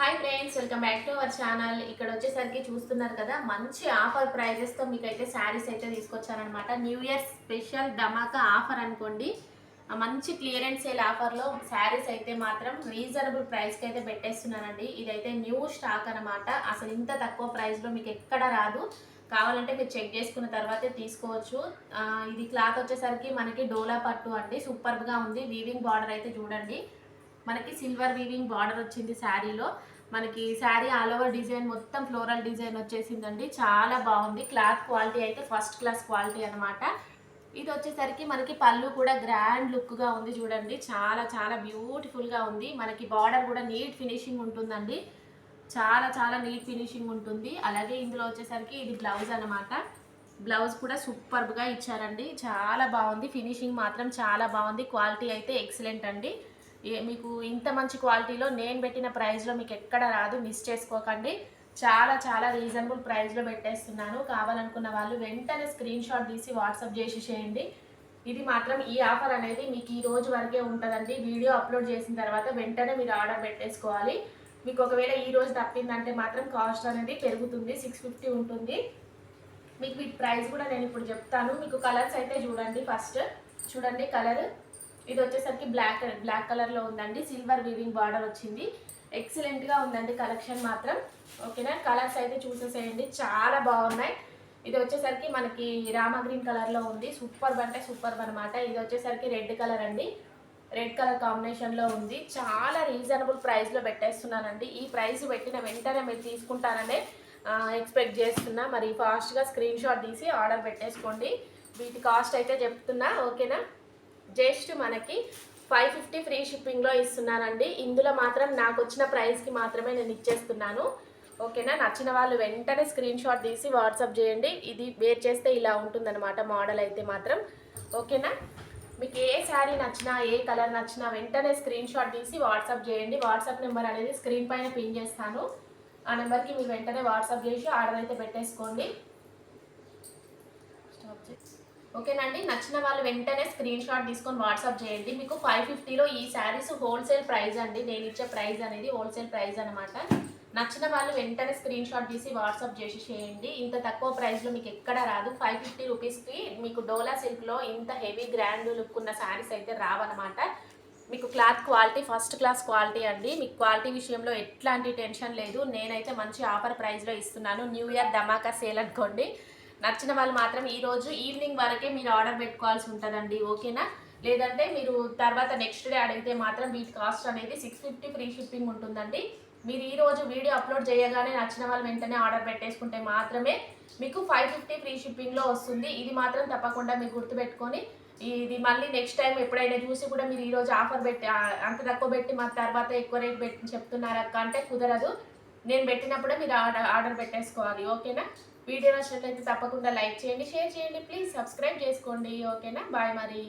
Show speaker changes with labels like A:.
A: Hi friends welcome back to our channel ఇక్కడ వచ్చేసరికి చూస్తున్నారు కదా మంచి ఆఫర్ ప్రైజెస్తో మీకు అయితే శారీస్ అయితే తీసుకొచ్చానమాట న్యూ ఇయర్ స్పెషల్ ధమాకా ఆఫర్ అనుకోండి. మంచి క్లియరెన్స్ సేల్ ఆఫర్లో శారీస్ అయితే మాత్రం రీజనబుల్ ప్రైస్కి అయితే పెట్టేస్తున్నానండి. ఇదైతే న్యూ స్టాక్ అనమాట అసలు ఇంత తక్కువ ప్రైస్లో మీకు ఎక్కడ రాదు. కావాలంటే మీరు చెక్ చేసుకున్న తర్వాతే తీసుకోవచ్చు. ఇది క్లాత్ వచ్చేసరికి మనకి డోలా పట్టు అండి. సూపర్గా ఉంది. వీవింగ్ బార్డర్ అయితే చూడండి. మనకి సిల్వర్ వీవింగ్ బార్డర్ వచ్చింది శారీలో. మనకి శారీ ఆల్ ఓవర్ డిజైన్ మొత్తం ఫ్లోరల్ డిజైన్ వచ్చేసిందండి. చాలా బాగుంది. క్లాత్ క్వాలిటీ అయితే ఫస్ట్ క్లాస్ క్వాలిటీ అనమాట ఇది వచ్చేసరికి మనకి పళ్ళు కూడా గ్రాండ్ లుక్గా ఉంది చూడండి. చాలా చాలా బ్యూటిఫుల్గా ఉంది. మనకి బార్డర్ కూడా నీట్ ఫినిషింగ్ ఉంటుందండి. చాలా చాలా నీట్ ఫినిషింగ్ ఉంటుంది. అలాగే ఇందులో వచ్చేసరికి ఇది బ్లౌజ్ అనమాట బ్లౌజ్ కూడా సూపర్గా ఇచ్చారండి. చాలా బాగుంది. ఫినిషింగ్ మాత్రం చాలా బాగుంది. క్వాలిటీ అయితే ఎక్సలెంట్ అండి. ఏ- మీకు ఇంత మంచి క్వాలిటీలో నేను పెట్టిన ప్రైస్లో మీకు ఎక్కడ రాదు మిస్ చేసుకోకండి. చాలా చాలా రీజనబుల్ ప్రైస్లో పెట్టేస్తున్నాను. కావాలనుకున్న వాళ్ళు వెంటనే స్క్రీన్ షాట్ తీసి వాట్సాప్ చేసి చేయండి. ఇది మాత్రం ఈ ఆఫర్ అనేది మీకు ఈ రోజు వరకే ఉంటుందండి. వీడియో అప్లోడ్ చేసిన తర్వాత వెంటనే మీరు ఆర్డర్ పెట్టేసుకోవాలి. మీకు ఒకవేళ ఈ రోజు తప్పిందంటే మాత్రం కాస్ట్ అనేది పెరుగుతుంది. సిక్స్ ఫిఫ్టీ ఉంటుంది. మీకు వీటి ప్రైస్ కూడా నేను ఇప్పుడు చెప్తాను. మీకు కలర్స్ అయితే చూడండి ఫస్ట్ చూడండి కలర్ ఇది వచ్చేసరికి బ్లాక్ బ్లాక్ కలర్లో ఉందండి. సిల్వర్ వీవింగ్ బార్డర్ వచ్చింది. ఎక్సలెంట్గా ఉందండి కలెక్షన్ మాత్రం. ఓకేనా? కలర్స్ అయితే చూసేసేయండి. చాలా బాగున్నాయి. ఇది వచ్చేసరికి మనకి రామ గ్రీన్ కలర్లో ఉంది. సూపర్ అంటే సూపర్ అనమాట ఇది వచ్చేసరికి రెడ్ కలర్ అండి. రెడ్ కలర్ కాంబినేషన్లో ఉంది. చాలా రీజనబుల్ ప్రైస్లో పెట్టేస్తున్నానండి. ఈ ప్రైస్ పెట్టిన వెంటనే మీరు తీసుకుంటారనే ఎక్స్పెక్ట్ చేస్తున్నా. మరి ఫాస్ట్గా స్క్రీన్ షాట్ తీసి ఆర్డర్ పెట్టేసుకోండి. వీటి కాస్ట్ అయితే చెప్తున్నా. ఓకేనా? జస్ట్ మనకి ఫైవ్ ఫిఫ్టీ ఫ్రీ షిప్పింగ్లో ఇస్తున్నానండి ఇందులో మాత్రం నాకు వచ్చిన ప్రైస్కి మాత్రమే నేను ఇచ్చేస్తున్నాను. ఓకేనా నచ్చిన వాళ్ళు వెంటనే స్క్రీన్ షాట్ తీసి వాట్సాప్ చేయండి. ఇది వేర్ చేస్తే ఇలా ఉంటుందన్నమాట మోడల్ అయితే మాత్రం. ఓకేనా మీకు ఏ శారీ నచ్చినా ఏ కలర్ నచ్చినా వెంటనే స్క్రీన్ షాట్ తీసి వాట్సాప్ చేయండి. వాట్సాప్ నెంబర్ అనేది స్క్రీన్ పైన పిన్ చేస్తాను. ఆ నెంబర్కి మీరు వెంటనే వాట్సాప్ చేసి ఆర్డర్ అయితే పెట్టేసుకోండి. స్టాప్ చేసి ఓకేనండి? నచ్చిన వాళ్ళు వెంటనే స్క్రీన్ షాట్ తీసుకొని వాట్సాప్ చేయండి. మీకు ఫైవ్ ఫిఫ్టీలో ఈ శారీస్ హోల్సేల్ ప్రైస్ అండి. నేను ఇచ్చే ప్రైస్ అనేది హోల్సేల్ ప్రైస్ అనమాట నచ్చిన వాళ్ళు వెంటనే స్క్రీన్ షాట్ తీసి వాట్సాప్ చేసి చేయండి. ఇంత తక్కువ ప్రైస్లో మీకు ఎక్కడ రాదు. ఫైవ్ ఫిఫ్టీ రూపీస్కి మీకు డోలా సిల్క్లో ఇంత హెవీ గ్రాండ్ లుక్ ఉన్న శారీస్ అయితే రావన్నమాట. మీకు cloth quality first class quality అండి. మీకు క్వాలిటీ విషయంలో ఎట్లాంటి టెన్షన్ లేదు. నేనైతే మంచి ఆఫర్ ప్రైస్లో ఇస్తున్నాను. న్యూ ఇయర్ ధమాకా సేల్ అనుకోండి. నచ్చిన వాళ్ళు మాత్రం ఈరోజు ఈవినింగ్ వరకే మీరు ఆర్డర్ పెట్టుకోవాల్సి ఉంటుందండి ఓకేనా? లేదంటే మీరు తర్వాత నెక్స్ట్ డే అడిగితే మాత్రం వీటి కాస్ట్ అనేది సిక్స్ ఫిఫ్టీ ఫ్రీ షిప్పింగ్ ఉంటుందండి. మీరు ఈరోజు వీడియో అప్లోడ్ చేయగానే నచ్చిన వాళ్ళు వెంటనే ఆర్డర్ పెట్టేసుకుంటే మాత్రమే మీకు ఫైవ్ ఫిఫ్టీ ఫ్రీ షిప్పింగ్లో వస్తుంది. ఇది మాత్రం తప్పకుండా మీరు గుర్తుపెట్టుకొని ఇది మళ్ళీ నెక్స్ట్ టైం ఎప్పుడైనా చూసి కూడా మీరు ఈరోజు ఆఫర్ పెట్టి అంత తక్కువ పెట్టి మా తర్వాత ఎక్కువ రేట్ పెట్టి చెప్తున్నారు అక్క అంటే కుదరదు. నేను పెట్టినప్పుడే మీరు ఆర్డర్ ఆర్డర్ పెట్టేసుకోవాలి ఓకేనా? వీడియో నచ్చినట్లయితే తప్పకుండా లైక్ చేయండి షేర్ చేయండి ప్లీజ్ సబ్స్క్రైబ్ చేసుకోండి ఓకేనా? బాయ్ మరి.